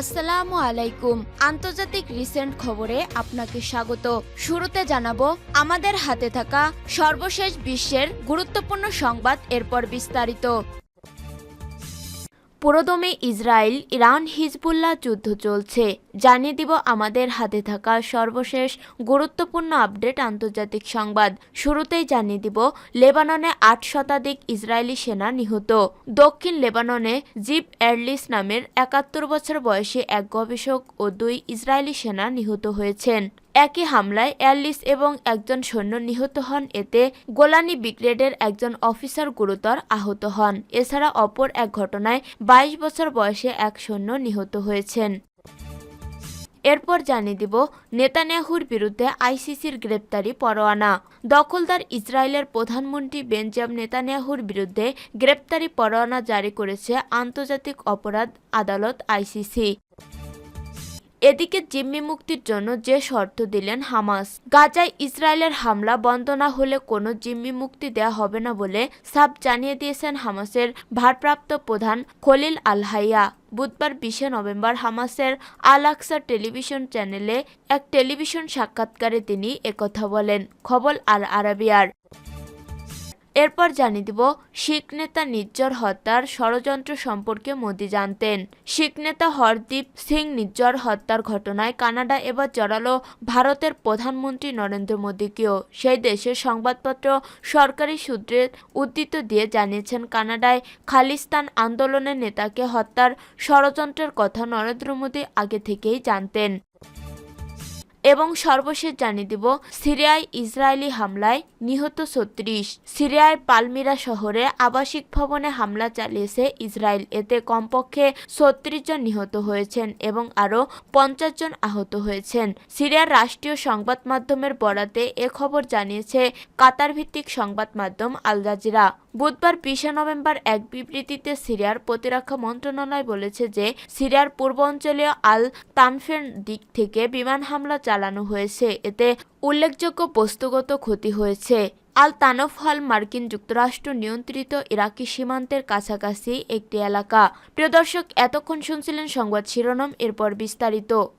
আসসালামু আলাইকুম। আন্তর্জাতিক রিসেন্ট খবরে আপনাকে স্বাগত। শুরুতে জানাব, আমাদের হাতে থাকা সর্বশেষ বিশ্বের গুরুত্বপূর্ণ সংবাদ, এরপর বিস্তারিত। পুরোদমে ইসরায়েল, ইরান হিজবুল্লাহ যুদ্ধ চলছে। জানিয়ে দিব আমাদের হাতে থাকা সর্বশেষ গুরুত্বপূর্ণ আপডেট আন্তর্জাতিক সংবাদ। শুরুতেই জানিয়ে দিব, লেবাননে আট শতাধিক ইসরায়েলি সেনা নিহত। দক্ষিণ লেবাননে জিপ এয়ারলিস নামের একাত্তর বছর বয়সী এক গবেষক ও দুই ইসরায়েলি সেনা নিহত হয়েছেন। একই হামলায় এয়ারলিস এবং একজন সৈন্য নিহত হন। এতে গোলানি ব্রিগেডের একজন অফিসার গুরুতর আহত হন। এছাড়া অপর এক ঘটনায় বাইশ বছর বয়সে এক সৈন্য নিহত হয়েছেন। এরপর জানিয়ে দিব, নেতানিয়াহুর বিরুদ্ধে আইসিসির গ্রেপ্তারি পরোয়ানা। দখলদার ইসরায়েলের প্রধানমন্ত্রী বেঞ্জাম নেতানিয়াহুর বিরুদ্ধে গ্রেপ্তারি পরোয়ানা জারি করেছে আন্তর্জাতিক অপরাধ আদালত আইসিসি। এদিকে জিম্মি মুক্তির জন্য যে শর্ত দিলেন হামাস। গাজায় ইসরায়েলের হামলা বন্ধ না হলে কোনো জিম্মি মুক্তি দেয়া হবে না বলে সাব জানিয়ে দিয়েছেন হামাসের ভারপ্রাপ্ত প্রধান খলিল আল হাইয়া। বুধবার বিশে নভেম্বর হামাসের আল টেলিভিশন চ্যানেলে এক টেলিভিশন সাক্ষাৎকারে তিনি একথা বলেন। খবর আল আরাবিয়ার। এরপর জানিয়ে দিব, শিখ নেতা নিজ্জর হত্যার ষড়যন্ত্র সম্পর্কে মোদি জানতেন। শিখ নেতা হরদীপ সিং নিজ্জর হত্যার ঘটনায় কানাডা এবার জড়ালো ভারতের প্রধানমন্ত্রী নরেন্দ্র মোদীকেও। সেই দেশের সংবাদপত্র সরকারি সূত্রের উদ্ধৃত দিয়ে জানিয়েছেন, কানাডায় খালিস্তান আন্দোলনের নেতাকে হত্যার ষড়যন্ত্রের কথা নরেন্দ্র মোদী আগে থেকেই জানতেন। এবং সর্বশেষ জানিয়ে দিব, সিরিয়ায় ইসরায়েলি হামলায় নিহত ছত্রিশ। সিরিয়ার পালমিরা শহরে আবাসিক ভবনে হামলা চালিয়েছে ইসরায়েল। এতে কমপক্ষে ছত্রিশ জন নিহত হয়েছেন এবং আরও পঞ্চাশ জন আহত হয়েছেন। সিরিয়ার রাষ্ট্রীয় সংবাদ মাধ্যমের বরাতে এ খবর জানিয়েছে কাতার ভিত্তিক সংবাদ মাধ্যম আল জাজিরা। বুধবার বিশে নভেম্বর এক বিবৃতিতে সিরিয়ার প্রতিরক্ষা মন্ত্রণালয় বলেছে যে সিরিয়ার পূর্ব অঞ্চলীয় আল তানফের দিক থেকে বিমান হামলা চালানো হয়েছে। এতে উল্লেখযোগ্য বস্তুগত ক্ষতি হয়েছে। আল তানফ হল মার্কিন যুক্তরাষ্ট্র নিয়ন্ত্রিত ইরাকি সীমান্তের কাছাকাছি একটি এলাকা। প্রিয় দর্শক, এতক্ষণ শুনছিলেন সংবাদ শিরোনাম, এরপর বিস্তারিত।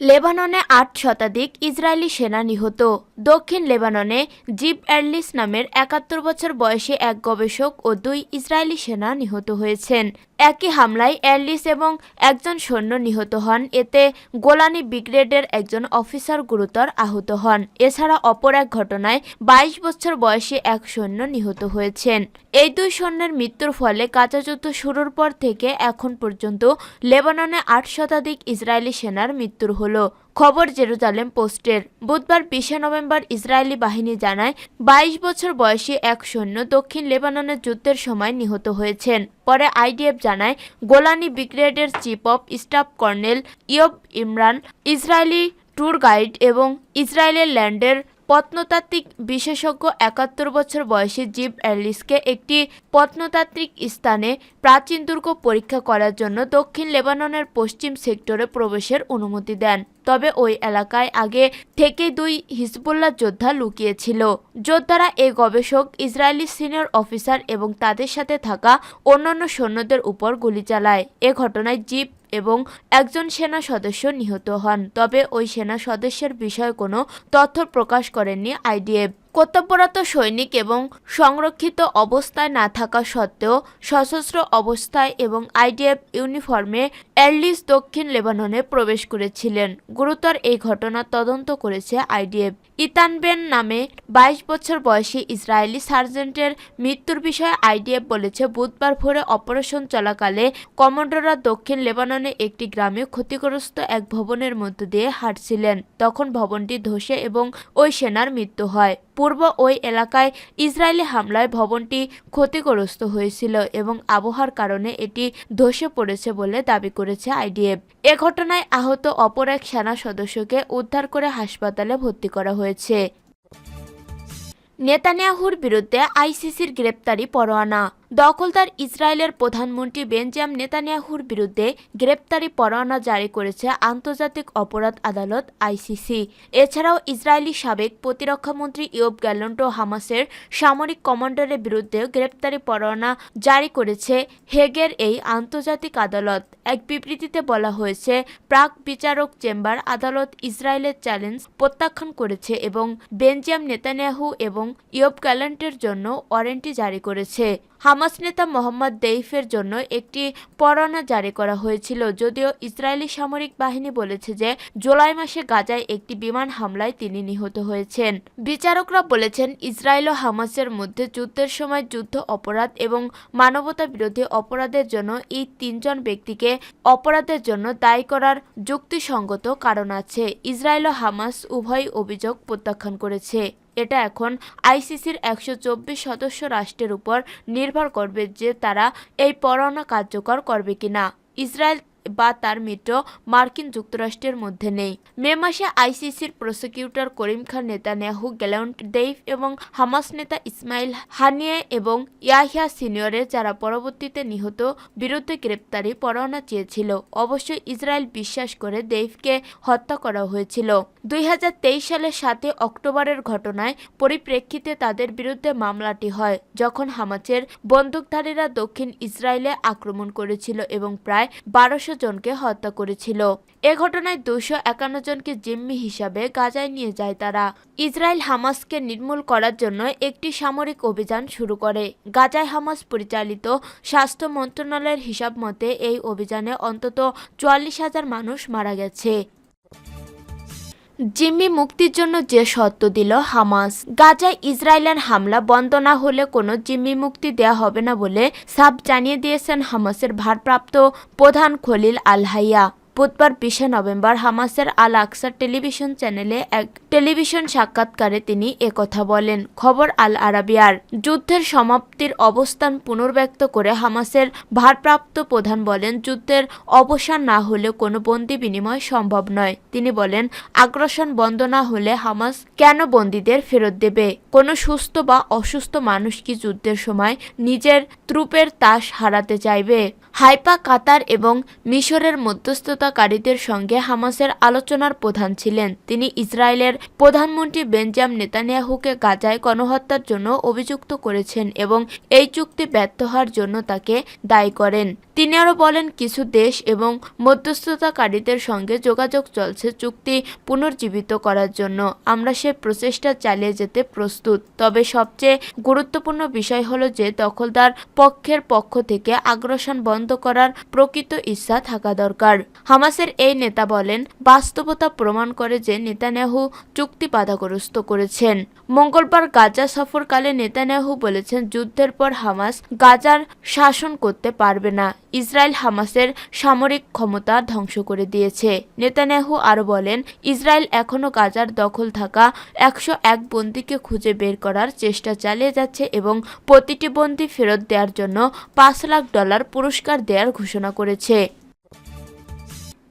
লেবাননে আট শতাধিক ইসরায়েলি সেনা নিহত। দক্ষিণ লেবাননে জিপ এয়ারলিস নামের একাত্তর বছর বয়সী এক গবেষক ও দুই ইসরায়েলি সেনা নিহত হয়েছেন। একই হামলায় এয়ারলিস এবং একজন সৈন্য নিহত হন। এতে গোলানি ব্রিগেডের একজন অফিসার গুরুতর আহত হন। এছাড়া অপর এক ঘটনায় বাইশ বছর বয়সী এক সৈন্য নিহত হয়েছেন। এই দুই সৈন্যের মৃত্যুর ফলে কাঁচা যুদ্ধ শুরুর পর থেকে এখন পর্যন্ত লেবাননে আট শতাধিক ইসরায়েলি সেনার মৃত্যুর হলো। খবর জেরুজালেম পোস্টের। বুধবার বিশে নভেম্বর ইসরায়েলি বাহিনী জানায়, বাইশ বছর বয়সী এক সৈন্য দক্ষিণ লেবাননের যুদ্ধের সময় নিহত হয়েছেন। পরে আইডিএফ জানায়, গোলানি ব্রিগেডের chief of staff colonel Yoav Imran, Israeli tour guide এবং ইসরায়েলের ল্যান্ডের প্রত্নতাত্ত্বিক বিশেষজ্ঞ একাত্তর বছর বয়সী জিপ অ্যালিসকে একটি প্রত্নতাত্ত্বিক স্থানে প্রাচীন দুর্গ পরীক্ষা করার জন্য দক্ষিণ লেবাননের পশ্চিম সেক্টরে প্রবেশের অনুমতি দেন। তবে ওই এলাকায় আগে থেকেই দুই হিজবুল্লাহ যোদ্ধা লুকিয়েছিল। যোদ্ধারা এ গবেষক, ইসরায়েলি সিনিয়র অফিসার এবং তাদের সাথে থাকা অন্যান্য সৈন্যদের উপর গুলি চালায়। এ ঘটনায় জিপ এবং একজন সেনা সদস্য নিহত হন। তবে ওই সেনা সদস্যের বিষয়ে কোনো তথ্য প্রকাশ করেননি আইডিএফ। কর্তব্যরত সৈনিক এবং সংরক্ষিত অবস্থায় না থাকা সত্ত্বেও সশস্ত্র অবস্থায় এবং আইডিএফ ইউনিফর্মে এয়ারলিস দক্ষিণ লেবাননে প্রবেশ করেছিলেন। গুরুতর এই ঘটনা তদন্ত করেছে আইডিএফ। ইতানবেন নামে বাইশ বছর বয়সী ইসরায়েলি সার্জেন্টের মৃত্যুর বিষয়ে আইডিএফ বলেছে, বুধবার ভোরে অপারেশন চলাকালে কমান্ডোরা দক্ষিণ লেবাননে একটি গ্রামে ক্ষতিগ্রস্ত এক ভবনের মধ্য দিয়ে হাঁটছিলেন। তখন ভবনটি ধসে এবং ওই সেনার মৃত্যু হয়। পূর্ব ওই এলাকায় ইসরায়েলি হামলায় ভবনটি ক্ষতিগ্রস্ত হয়েছিল এবং আবহাওয়ার কারণে এটি ধসে পড়েছে বলে দাবি করেছে আইডিএফ। এ ঘটনায় আহত অপর এক সেনা সদস্যকে উদ্ধার করে হাসপাতালে ভর্তি করা হয়েছে। নেতানিয়াহুর বিরুদ্ধে আইসিসির গ্রেপ্তারি পরোয়ানা। দখলদার ইসরায়েলের প্রধানমন্ত্রী বেঞ্জাম নেতানিয়াহুর বিরুদ্ধে গ্রেপ্তারি পরোয়ানা জারি করেছে আন্তর্জাতিক অপরাধ আদালত, আইসিসি। এছাড়াও ইসরায়েলি সাবেক প্রতিরক্ষামন্ত্রী ইয়োব গ্যালন্টো হামাসের সামরিক কমান্ডারের বিরুদ্ধেও গ্রেপ্তারি পরোয়ানা জারি করেছে হেগের এই আন্তর্জাতিক আদালত। এক বিবৃতিতে বলা হয়েছে, প্রাক বিচারক চেম্বার আদালত ইসরায়েলের চ্যালেঞ্জ প্রত্যাখ্যান করেছে এবং বেঞ্জাম নেতানিয়াহু এবং ইয়োব গ্যালান্টের জন্য ওয়ারেন্টি জারি করেছে। হামাস নেতা মোহাম্মদ দেইফের জন্য একটি পরোয়ানা জারি করা হয়েছিল, যদিও ইসরায়েলি সামরিক বাহিনী বলেছে যে জুলাই মাসে গাজায় একটি বিমান হামলায় তিনি নিহত হয়েছেন। বিচারকরা বলেছেন, ইসরায়েল ও হামাসের মধ্যে যুদ্ধের সময় যুদ্ধ অপরাধ এবং মানবতা বিরোধী অপরাধের জন্য এই তিনজন ব্যক্তিকে অপরাধের জন্য দায়ী করার যুক্তিসঙ্গত কারণ আছে। ইসরায়েল ও হামাস উভয় অভিযোগ প্রত্যাখ্যান করেছে। এটা এখন আইসিসির একশো চব্বিশ সদস্য রাষ্ট্রের উপর নির্ভর করবে যে তারা এই পরোয়ানা কার্যকর করবে কিনা। ইসরায়েল বা তার মিত্র মার্কিন যুক্তরাষ্ট্রের মধ্যে নেই। মে মাসে আইসিসির prosecutor Karim Khan Netanyahu, Gallant Deif এবং হামাস নেতা ইসমাইল হানিয়ে এবং ইয়াহিয়া সিনিয়রের যারা পরবর্তীতে নিহত বিরুদ্ধে গ্রেপ্তারি পরোয়ানা চেয়েছিল অবশ্যই ইসরায়েল বিশ্বাস করে দেইফকে হত্যা করা হয়েছিল। দুই হাজার তেইশ সালের সাতই অক্টোবরের ঘটনায় পরিপ্রেক্ষিতে তাদের বিরুদ্ধে মামলাটি হয়, যখন হামাচের বন্দুকধারীরা দক্ষিণ ইসরায়েলে আক্রমণ করেছিল এবং প্রায় বারোশো জনকে হত্যা করেছিল। এ ঘটনায় দুশো একান্ন জনকে জিম্মি হিসাবে গাজায় নিয়ে যায় তারা। ইসরায়েল হামাসকে নির্মূল করার জন্য একটি সামরিক অভিযান শুরু করে। গাজায় হামাস পরিচালিত স্বাস্থ্য মন্ত্রণালয়ের হিসাব মতে এই অভিযানে অন্তত চুয়াল্লিশ হাজার মানুষ মারা গেছে। জিম্মি মুক্তির জন্য যে শর্ত দিল হামাস, গাজায় ইসরায়েলের হামলা বন্ধ না হলে কোনো জিম্মি মুক্তি দেয়া হবে না বলে সাব জানিয়ে দিয়েছেন হামাসের ভারপ্রাপ্ত প্রধান খলিল আল হাইয়া। বুধবার বিশে নভেম্বর হামাসের আল আকসার টেলিভিশন চ্যানেলে এক টেলিভিশন সাক্ষাৎকারে তিনি একথা বলেন। খবর আল আরাবিয়ার যুদ্ধের সমাপ্তির অবস্থান পুনর্ব্যক্ত করে হামাসের ভারপ্রাপ্ত প্রধান বলেন, যুদ্ধের অবসান না হলে কোনো বন্দি বিনিময় সম্ভব নয়। তিনি বলেন, আগ্রাসন বন্ধ না হলে হামাস কেন বন্দীদের ফেরত দেবে? কোনো সুস্থ বা অসুস্থ মানুষ কি যুদ্ধের সময় নিজের ত্রুপের তাস হারাতে চাইবে? হাইপা কাতার এবং মিশরের মধ্যস্থতাকারীদের সঙ্গে হামাসের আলোচনার প্রধান ছিলেন। তিনি ইসরায়েলের প্রধানমন্ত্রী বেঞ্জাম নেতানিয়াহুকে গাজায় গণহত্যার জন্য অভিযুক্ত করেছেন এবং এই চুক্তি ব্যর্থ হওয়ার জন্য তাকে দায়ী করেন। তিনি আরও বলেন, কিছু দেশ এবং মধ্যস্থতাকারীদের সঙ্গে যোগাযোগ চলছে চুক্তি পুনর্জীবিত করার জন্য। আমরা সে প্রচেষ্টা চালিয়ে যেতে প্রস্তুত। তবে সবচেয়ে গুরুত্বপূর্ণ বিষয় হলো যে, দখলদার পক্ষের পক্ষ থেকে আগ্রাসন বন্ধ করার প্রকৃত ইচ্ছা থাকা দরকার। হামাসের এই নেতা বলেন, বাস্তবতা প্রমাণ করে যে নেতানিয়াহু চুক্তি বাধাগ্রস্ত করেছেন। মঙ্গলবার গাজা সফরকালে নেতানিয়াহু বলেছেন, যুদ্ধের পর হামাস গাজার শাসন করতে পারবে না। ইসরায়েল হামাসের সামরিক ক্ষমতা ধ্বংস করে দিয়েছে। নেতানিয়াহু আরও বলেন, ইসরায়েল এখনও গাজার দখল থাকা একশো এক বন্দীকে খুঁজে বের করার চেষ্টা চালিয়ে যাচ্ছে এবং প্রতিটি বন্দী ফেরত দেওয়ার জন্য পাঁচ লাখ ডলার পুরস্কার দেওয়ার ঘোষণা করেছে।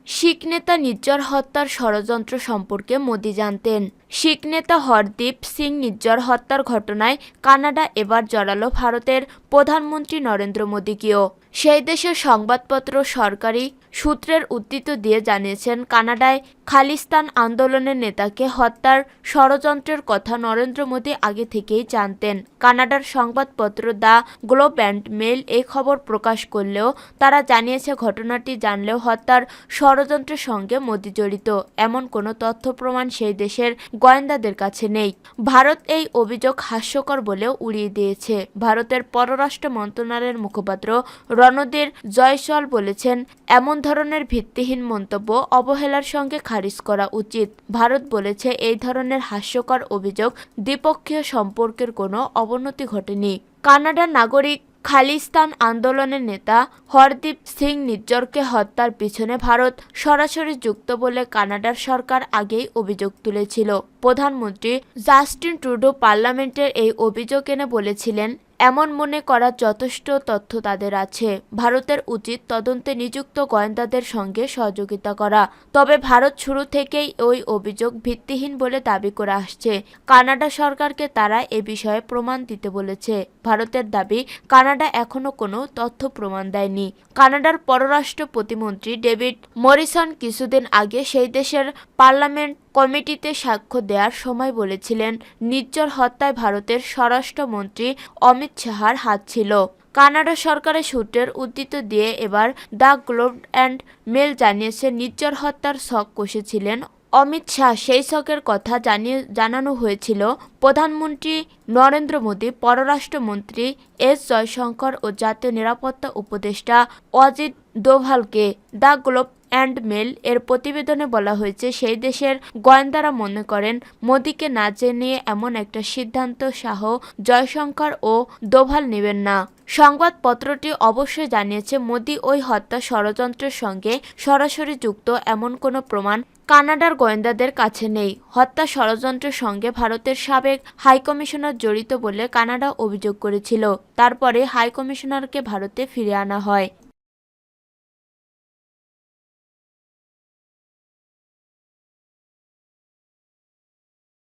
শিখ নেতা নির্জর হত্যার ষড়যন্ত্র সম্পর্কে মোদি জানতেন। শিখ নেতা হরদীপ সিং নির্জর হত্যার ঘটনায় কানাডা এবার জড়ালো ভারতের প্রধানমন্ত্রী নরেন্দ্র মোদীকেও। সেই দেশের সংবাদপত্র সরকারি সূত্রের উদ্ধৃত দিয়ে জানিয়েছেন, কানাডায় খালিস্তান আন্দোলনের নেতাকে হত্যার ষড়যন্ত্রের কথা নরেন্দ্র মোদী আগে থেকেই জানতেন। কানাডার সংবাদপত্র দ্য গ্লোব অ্যান্ড মেল এই খবর প্রকাশ করলেও তারা জানিয়েছে, ঘটনাটি জানলেও হত্যার ষড়যন্ত্রের সঙ্গে মোদী জড়িত। এমন কোনো তথ্য প্রমাণ সেই দেশের গোয়েন্দাদের কাছে নেই। ভারত এই অভিযোগ হাস্যকর বলেও উড়িয়ে দিয়েছে। ভারতের পররাষ্ট্র মন্ত্রণালয়ের মুখপাত্র রণধীর জয়সওয়াল বলেছেন, এমন ধরনের ভিত্তিহীন মন্তব্য অবহেলার সঙ্গে খারিজ করা উচিত। ভারত বলেছে এই ধরনের হাস্যকর অভিযোগ দ্বিপক্ষীয় সম্পর্কের কোনো অবনতি ঘটেনি। কানাডার নাগরিক খালিস্তান আন্দোলনের নেতা হরদীপ সিং নিজ্জরকে হত্যার পিছনে ভারত সরাসরি যুক্ত বলে কানাডার সরকার আগেই অভিযোগ তুলেছিল। প্রধানমন্ত্রী জাস্টিন ট্রুডো পার্লামেন্টের এই অভিযোগ এনে বলেছিলেন এমন মনে করার যথেষ্ট তথ্য তাদের আছে। ভারতের উচিত তদন্তে নিযুক্ত গোয়েন্দাদের সঙ্গে সহযোগিতা করা। তবে ভারত শুরু থেকেই ওই অভিযোগ ভিত্তিহীন বলে দাবি করে আসছে। কানাডা সরকারকে তারা এ বিষয়ে প্রমাণ দিতে বলেছে। ভারতের দাবি, কানাডা এখনও কোনো তথ্য প্রমাণ দেয়নি। কানাডার পররাষ্ট্র প্রতিমন্ত্রী ডেভিড মরিসন কিছুদিন আগে সেই দেশের পার্লামেন্ট কমিটিতে সাক্ষ্য দেওয়ার সময় বলেছিলেন নির্জর হত্যায় ভারতের স্বরাষ্ট্রমন্ত্রী অমিত শাহার হাত ছিল। কানাডা সরকারের সূত্রের উদ্ধৃত দিয়ে এবার দ্য গ্লোব অ্যান্ড মেল জানিয়েছে নির্জর হত্যার শখ কষেছিলেন অমিত শাহ সেই শখের কথা জানিয়ে জানানো হয়েছিল। প্রধানমন্ত্রী নরেন্দ্র মোদী, পররাষ্ট্রমন্ত্রী এস জয়শঙ্কর ও জাতীয় নিরাপত্তা উপদেষ্টা অজিত দোভালকে দ্য গ্লোব অ্যান্ড মেল এর প্রতিবেদনে বলা হয়েছে, সেই দেশের গোয়েন্দারা মনে করেন, মোদীকে না জেনে এমন একটা সিদ্ধান্ত শাহ জয়শঙ্কর ও দোভাল নেবেন না। সংবাদপত্রটি অবশ্যই জানিয়েছে, মোদি ওই হত্যা ষড়যন্ত্রের সঙ্গে সরাসরি যুক্ত এমন কোনো প্রমাণ কানাডার গোয়েন্দাদের কাছে নেই। হত্যা ষড়যন্ত্রের সঙ্গে ভারতের সাবেক হাইকমিশনার জড়িত বলে কানাডা অভিযোগ করেছিল। তারপরে হাইকমিশনারকে ভারতে ফিরে আনা হয়।